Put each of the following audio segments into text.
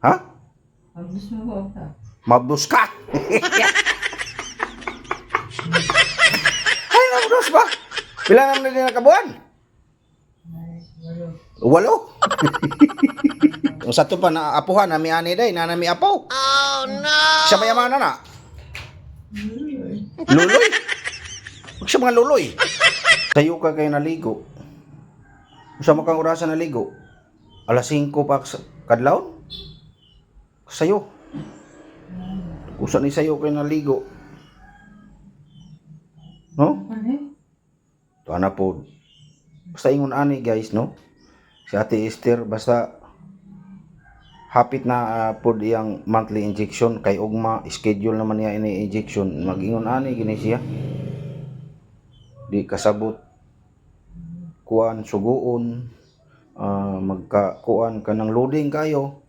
Ha? Abdus mo ba ka? Mabdus ka! Ay, mabdus ba? Pila naman na din nakabuan? Walo. Ang sa to pa na apuhan na mi ani day na nami apaw. Oh no. Siya mayaman na na. Luloy. Huwag siya mga luloy. Tayo ka kayo naligo. Sa makang orasan naligo. Alas 5 pa sa kadlaw. Sayo. Usa ni sayo kayo naligo. No? Ano? Ito na po. Basta ingon ani guys, no? Si Ate Esther, basta hapit na uh, po iyang monthly injection kay ugma schedule naman niya ini injection magingon ani gini siya di kasabot kuan suguon ah, magka kuan kanang loading kayo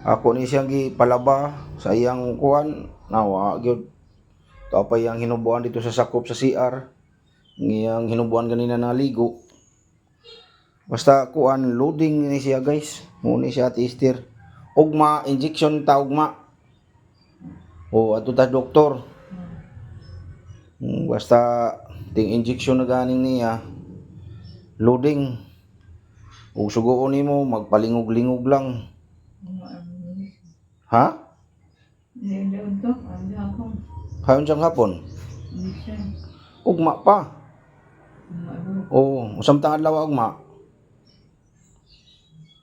ako ni siyang gipalaba sa iyang kuan nawa gyud. Tapay ang hinubuan dito sa sakop sa CR ngiyang hinubuan ganina naligo basta kuan loading ni siya guys. Mo ni siya tister ugma injection ta ugma. O ato ta doktor. Mm, basta ting injection na ganing niya. Loading. Ug sugoon nimo magpalingog-lingog lang ha hayon siyang hapon ugma pa Ano? o usam tang adlaw ugma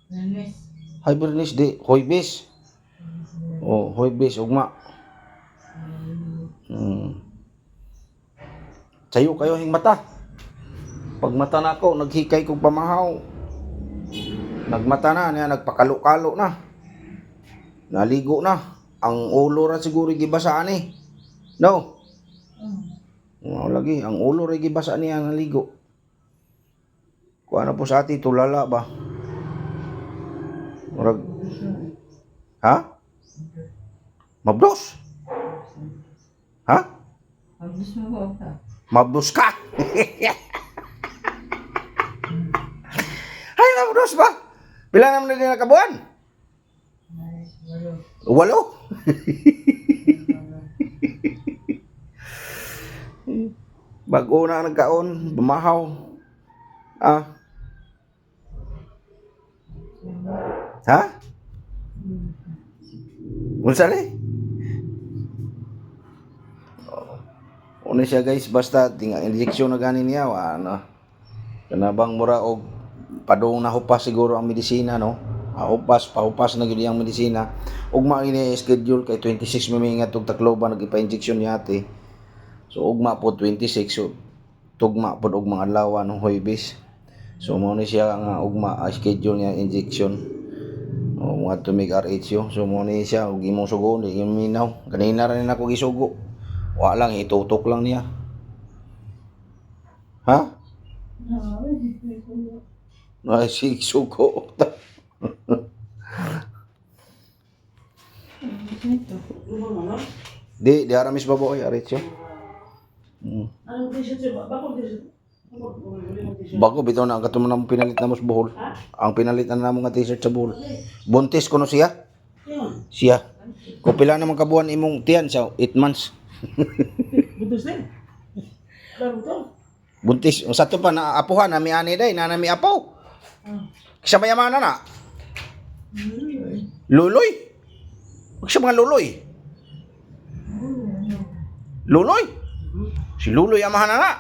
Nanis. Hibernis di, Hoybes. Oh, Hoybes, ugma. Hmm. Sayo kayo hing mata. Pag mata na ako, naghikay kong pamahaw. Nagmata na, niya, nagpakalo-kalo na. Naligo na. Ang ulo ra siguro gibasaan eh. No? Oh, lagi, ang ulo ra gibasaan niya naligo. Kuha na po sa ati, tulala ba? Murag, ha? Mabdos? Ha? Abdus mo ka? Mabdos ka? Ay, mabdos ba? Pila naman na din nakabuan? Walo. Bago na nagkaon, bumahaw. Ah. Ha? Unsa ni? Una siya guys, basta tinga injection na ganin niya, ano. Kanabang mura og padung na hupas siguro ang medisina no. Ah, upas, pahupas na gyud ang medisina. Ugma ini schedule kay 26 may nga tug Tacloban nagipa-injection niya ate. So ugma po 26 so tugma pod og mga adlaw no Huwebes. So mo ni siya nga ugma ah, schedule niya injection. O mga tumig RH yo. So mo ni siya og imong sugo di minaw. Kanina ra na ako gisugo. Wa lang itutok lang niya. Ha? Ay, si sugo. di, di aramis baboy, RH yo. Mm. Bago bitaw na ang mo na pinalit na mo sa buhol. Ang pinalit na namo nga t-shirt sa buhol. Buntis ko no siya? Siya. Kung pila naman kabuan imong tiyan sa 8 months. Butos din. Buntis. Sa to pa na apuhan na mi ani day na nami apaw. Kisa mayaman na na. Luloy. Huwag siya mga luloy. Luloy. Si Luloy amahan na na.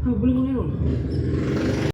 Ah, balik mo yun.